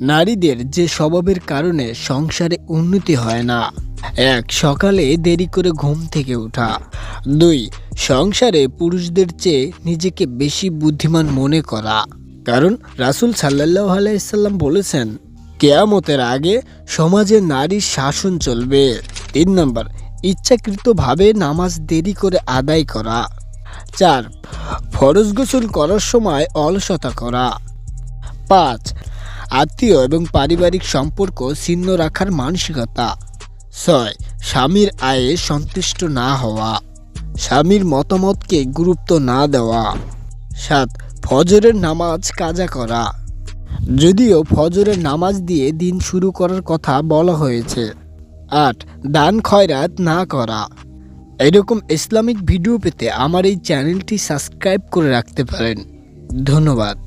নারীদের যে স্বভাবের কারণে সংসারে উন্নতি হয় না। এক, সকালে দেরি করে ঘুম থেকে ওঠা। দুই, সংসারে পুরুষদের চেয়ে নিজেকে বেশি বুদ্ধিমান মনে করা। কারণ রাসূল সাল্লাহ আলাইসাল্লাম বলেছেন, কেয়ামতের আগে সমাজে নারীর শাসন চলবে। তিন নম্বর, ইচ্ছাকৃতভাবে নামাজ দেরি করে আদায় করা। চার, ফরজ গোসল করার সময় অলসতা করা। পাঁচ আত্মীয় এবং পারিবারিক সম্পর্ক ছিন্ন রাখার মানসিকতা। ছয়, স্বামীর আয়ে সন্তুষ্ট না হওয়া। স্বামীর মতামতকে গুরুত্ব না দেওয়া। সাত, ফজরের নামাজ কাজা করা। যদিও ফজরের নামাজ দিয়ে দিন শুরু করার কথা বলা হয়েছে। আট, দান খয়রাত না করা। এরকম ইসলামিক ভিডিও পেতে আমার এই চ্যানেলটি সাবস্ক্রাইব করে রাখতে পারেন। ধন্যবাদ।